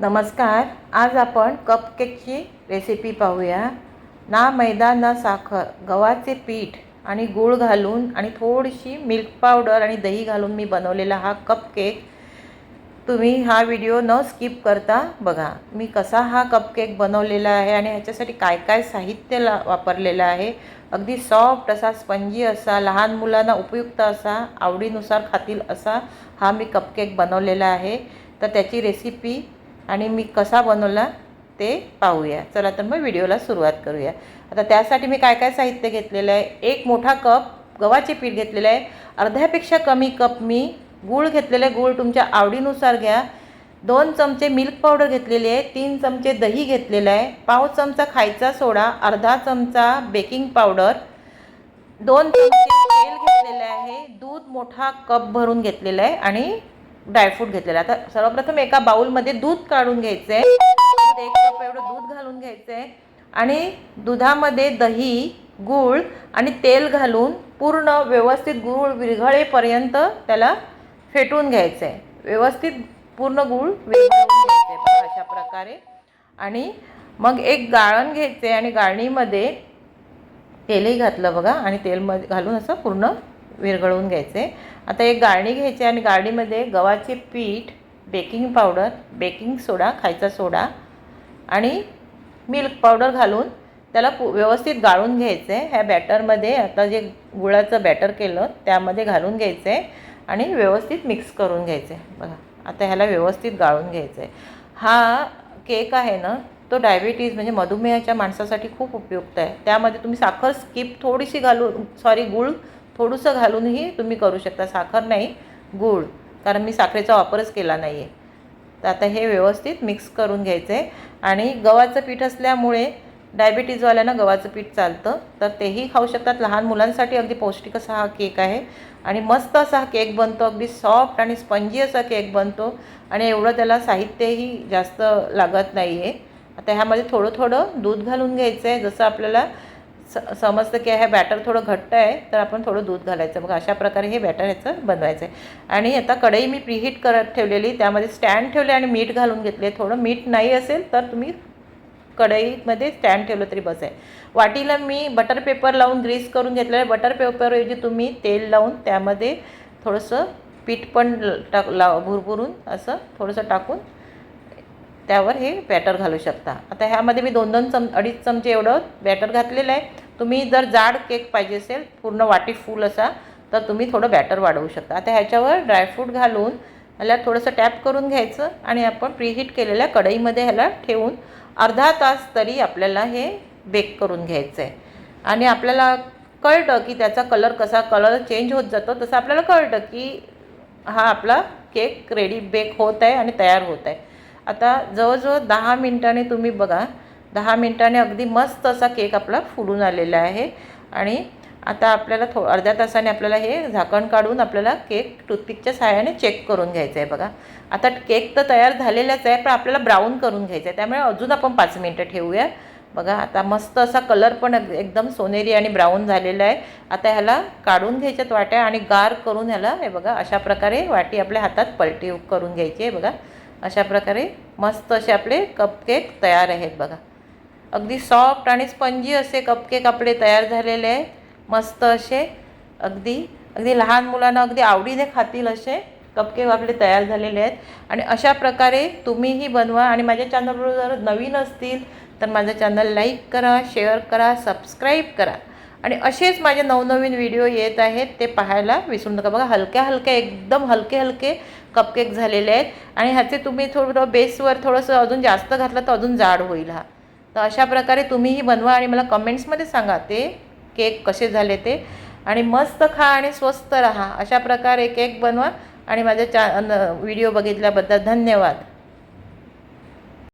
नमस्कार आज आपण कपकेकची रेसिपी पाहूया. ना मैदा ना साखर गव्हाचे पीठ आणि गूळ घालून आणि थोडीशी मिल्क पावडर आणि दही घालून मी बनवलेला हा कपकेक तुम्ही हा व्हिडिओ न स्किप करता बघा मी कसा हा कपकेक बनवलेला आहे आणि ह्याच्यासाठी काय काय साहित्य ला वापरलेलं आहे. अगदी सॉफ्ट असा स्पंजी असा लहान मुलांना उपयुक्त असा आवडीनुसार खातील असा हा मी कपकेक बनवलेला आहे. तर त्याची रेसिपी आणि मी कसा बनवला ते पाहूया. चला तर मग व्हिडिओला सुरुवात करूया. आता त्यासाठी मी काय काय साहित्य घेतलेलं आहे? एक मोठा कप गव्हाचे पीठ घेतलेलं आहे. अर्ध्यापेक्षा कमी कप मी गूळ घेतलेलं आहे. गूळ तुमच्या आवडीनुसार घ्या. दोन चमचे मिल्क पावडर घेतलेली आहे. तीन चमचे दही घेतलेलं आहे. पाव चमचा खायचा सोडा अर्धा चमचा बेकिंग पावडर दोन चमचे तेल घेतलेलं आहे. दूध मोठा कप भरून घेतलेलं आहे आणि ड्रायफ्रूट घेतलेला तर आता सर्वप्रथम एका बाउलमध्ये दूध काढून घ्यायचं आहे एक कप एवढं दूध घालून घ्यायचं आहे आणि दुधामध्ये दही गूळ आणि तेल घालून पूर्ण व्यवस्थित गूळ विरघळेपर्यंत त्याला फेटून घ्यायचं आहे व्यवस्थित पूर्ण गूळ विरघळून घ्यायचं आहे अशा प्रकारे. आणि मग एक गाळण घ्यायचं आहे आणि गाळणीमध्ये तेलही घातलं बघा आणि तेलमध्ये घालून असं पूर्ण विरघळवून घ्यायचे. आता एक गाळणी घ्यायची आणि गाळणीमध्ये गव्हाचे पीठ बेकिंग पावडर बेकिंग सोडा खायचा सोडा आणि मिल्क पावडर घालून त्याला पु व्यवस्थित गाळून घ्यायचं. आहे ह्या बॅटरमध्ये आता जे गुळाचं बॅटर केलं त्यामध्ये घालून घ्यायचं आहे आणि व्यवस्थित मिक्स करून घ्यायचं. आहे बघा आता ह्याला व्यवस्थित गाळून घ्यायचं. आहे हा केक आहे ना तो डायबिटीज म्हणजे मधुमेहाच्या माणसासाठी खूप उपयुक्त आहे. त्यामध्ये तुम्ही साखर स्किप थोडीशी घालून सॉरी गूळ थोडंसं घालूनही तुम्ही करू शकता. साखर नाही गूळ. कारण मी साखरेचा वापरच केला नाही आहे तर आता हे व्यवस्थित मिक्स करून घ्यायचं. आहे आणि गव्हाचं पीठ असल्यामुळे डायबिटीजवाल्यांना गव्हाचं पीठ चालतं. तर तेही खाऊ शकतात. लहान मुलांसाठी अगदी पौष्टिक असा हा केक आहे. आणि मस्त असा हा केक बनतो. अगदी सॉफ्ट आणि स्पंजी असा केक बनतो. आणि एवढं त्याला साहित्यही जास्त लागत नाही आहे आता ह्यामध्ये थोडं थोडं दूध घालून घ्यायचं आहे जसं आपल्याला स समजतं की हे बॅटर थोडं घट्ट आहे तर आपण थोडं दूध घालायचं. मग अशा प्रकारे हे बॅटर ह्याचं बनवायचं आहे. आणि आता कढई मी प्रीहीट करत ठेवलेली त्यामध्ये स्टँड ठेवले आणि मीठ घालून घेतले. थोडं मीठ नाही असेल तर तुम्ही कढईमध्ये स्टँड ठेवलं तरी बस आहे. वाटीला मी बटर पेपर लावून ग्रीस करून घेतलेलं आहे. बटर पेपरऐवजी तुम्ही तेल लावून त्यामध्ये थोडंसं पीठ पण टाक लाव भुरभुरून असं थोडंसं टाकून त्यावर हे बॅटर घालू शकता. आता ह्यामध्ये मी दोन दोन चम अडीच चमचे एवढं बॅटर घातलेलं आहे. तुम्ही जर जाड केक पाहिजे असेल पूर्ण वाटी फुल असा तर तुम्ही थोडं बॅटर वाढवू शकता. आता ह्याच्यावर ड्रायफ्रूट घालून ह्याला थोडंसं टॅप करून घ्यायचं आणि आपण प्रीहीट केलेल्या कढईमध्ये ह्याला ठेवून अर्धा तास तरी आपल्याला हे बेक करून घ्यायचं आहे आणि आपल्याला कळतं की त्याचा कलर कसा कलर चेंज होत जातो तसं आपल्याला कळतं की हा आपला केक रेडी बेक होत आहे आणि तयार होत आहे. आता जवळजवळ दहा मिनटाने तुम्ही बघा दहा मिनटाने अगदी मस्त असा केक आपला फुलून आलेला आहे. आणि आता आपल्याला थो अर्ध्या तासाने आपल्याला हे झाकण काढून आपल्याला केक टूथपिकच्या सहाय्याने चेक करून घ्यायचं आहे बघा. आता केक तर तयार झालेलाच आहे पण आपल्याला ब्राऊन करून घ्यायचं आहे त्यामुळे अजून आपण पाच मिनटं ठेवूया. बघा आता मस्त असा कलर पण अग- एकदम सोनेरी आणि ब्राऊन झालेला आहे. आता ह्याला काढून घ्यायच्यात वाट्या आणि गार करून ह्याला हे बघा अशा प्रकारे वाटी आपल्या हातात पलटी करून घ्यायची आहे बघा. अशा प्रकारे मस्त असे आपले कपकेक तयार आहेत बघा. अगदी सॉफ्ट आणि स्पंजी असे कपकेक आपले तयार झालेले आहेत मस्त असे. अगदी अगदी लहान मुलांना अगदी आवडीने खातील असे कपकेक आपले तयार झालेले आहेत. आणि अशा प्रकारे तुम्हीही बनवा आणि माझ्या चॅनलवर जर नवीन असतील तर माझं चॅनल लाईक करा शेअर करा सबस्क्राईब करा. आणि असेच माझे नवनवीन व्हिडिओ येत आहेत ते पाहायला विसरू नका. बघा हलक्या हलक्या एकदम हलके हलके कपकेक झालेले आहेत. आणि ह्याचे तुम्ही थोडं बेसवर थोडंसं अजून जास्त घातलं तर अजून जाड होईल हा. तर अशा प्रकारे तुम्हीही बनवा आणि मला कमेंट्समध्ये सांगा ते केक कसे झाले ते. आणि मस्त खा आणि स्वस्त राहा. अशा प्रकारे केक बनवा आणि माझ्या चा व्हिडिओ बघितल्याबद्दल धन्यवाद.